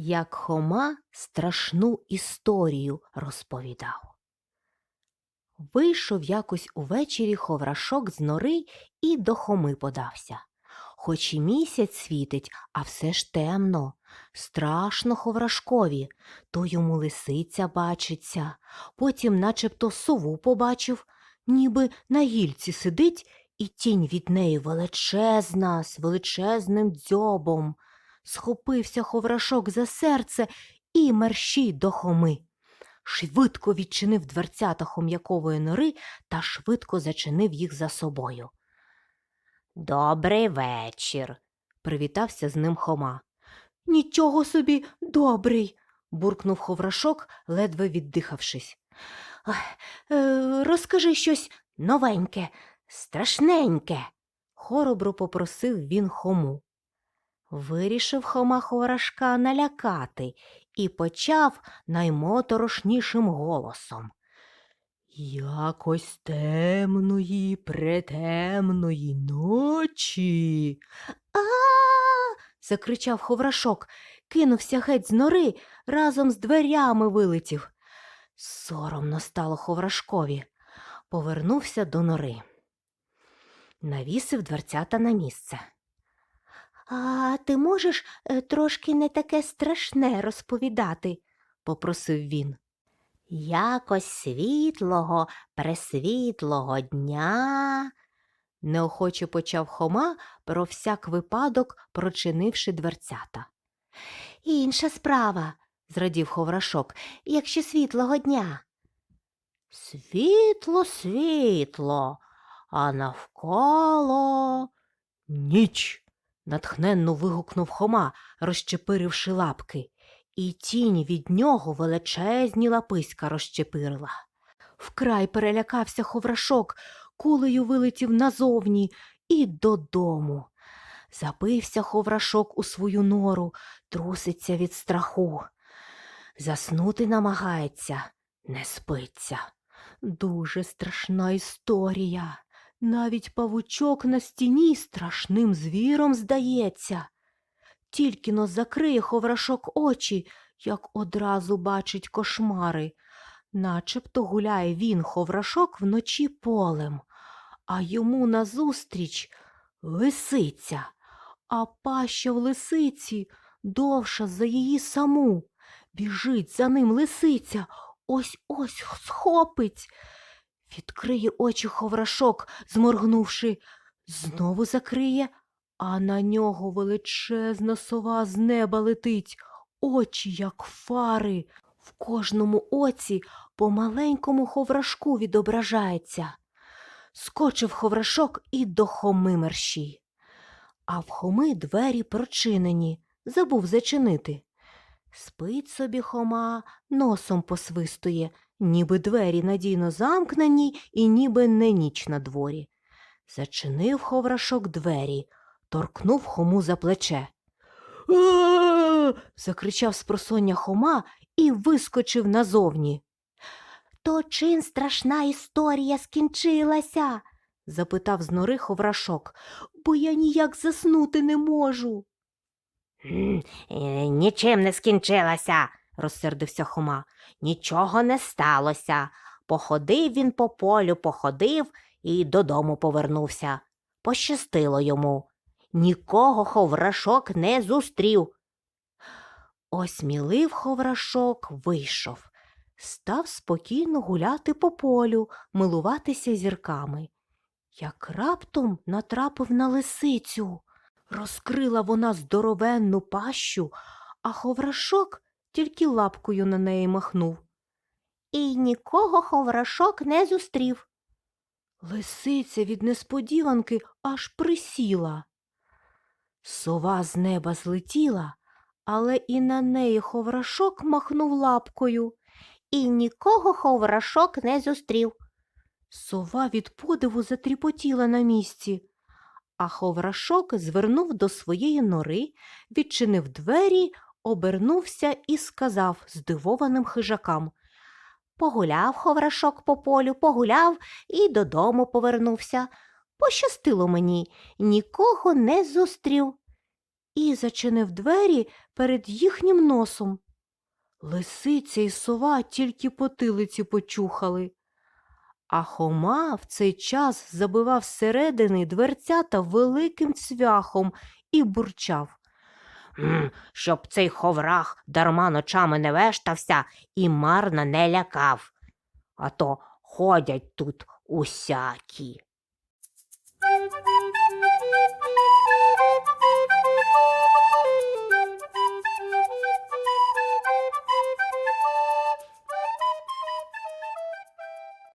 як Хома страшну історію розповідав. Вийшов якось увечері ховрашок з нори і до Хоми подався. Хоч і місяць світить, а все ж темно. Страшно ховрашкові, то йому лисиця бачиться, потім начебто сову побачив, ніби на гільці сидить, і тінь від неї величезна, з величезним дзьобом. Схопився ховрашок за серце і мерщій до хоми. Швидко відчинив дверцята хом'якової нори та швидко зачинив їх за собою. Добрий вечір, привітався з ним Хома. Нічого собі добрий, буркнув ховрашок, ледве віддихавшись. Е, розкажи щось новеньке, страшненьке, хоробро попросив він Хому. Вирішив Хома ховрашка налякати і почав наймоторошнішим голосом. Якось темної, претемної ночі. А. закричав ховрашок, кинувся геть з нори, разом з дверями вилетів. Соромно стало ховрашкові. Повернувся до нори. Навісив дверцята на місце. А ти можеш е, трошки не таке страшне розповідати? попросив він. Якось світлого, пресвітлого дня. неохоче почав Хома, про всяк випадок прочинивши дверцята. Інша справа, зрадів Ховрашок, якщо світлого дня. Світло, світло, а навколо ніч. Натхненно вигукнув Хома, розчепиривши лапки, і тінь від нього величезні лаписька розчепирила. Вкрай перелякався ховрашок, кулею вилетів назовні і додому. Забився ховрашок у свою нору, труситься від страху. Заснути намагається, не спиться. Дуже страшна історія. Навіть павучок на стіні страшним звіром здається. Тільки но закриє ховрашок очі, як одразу бачить кошмари. Начебто гуляє він, ховрашок, вночі полем, а йому назустріч лисиця, а паща в лисиці довша за її саму. Біжить за ним лисиця, ось ось схопить. Відкриє очі ховрашок, зморгнувши, знову закриє, а на нього величезна сова з неба летить, очі, як фари. В кожному оці по маленькому ховрашку відображається. Скочив ховрашок і до хоми мерщій. А в хоми двері прочинені, забув зачинити. Спить собі хома, носом посвистує, ніби двері надійно замкнені і ніби не ніч на дворі. Зачинив ховрашок двері, торкнув хому за плече. Закричав спросоння Хома і вискочив назовні. То чин страшна історія скінчилася? запитав з нори ховрашок, бо я ніяк заснути не можу. Е, Нічим не скінчилася, розсердився Хома. Нічого не сталося. Походив він по полю, походив і додому повернувся. Пощастило йому. Нікого ховрашок не зустрів. Осмілив ховрашок вийшов. Став спокійно гуляти по полю, милуватися зірками. Як раптом натрапив на лисицю. Розкрила вона здоровенну пащу, а ховрашок тільки лапкою на неї махнув. І нікого ховрашок не зустрів. Лисиця від несподіванки аж присіла. Сова з неба злетіла, але і на неї ховрашок махнув лапкою. І нікого ховрашок не зустрів. Сова від подиву затріпотіла на місці, а ховрашок звернув до своєї нори, відчинив двері, обернувся і сказав здивованим хижакам Погуляв ховрашок по полю, погуляв і додому повернувся. Пощастило мені, нікого не зустрів. і зачинив двері перед їхнім носом. Лисиця і сова тільки потилиці почухали. А Хома в цей час забивав зсередини дверцята великим цвяхом і бурчав. «М, Щоб цей ховрах дарма ночами не вештався і марно не лякав. А то ходять тут усякі.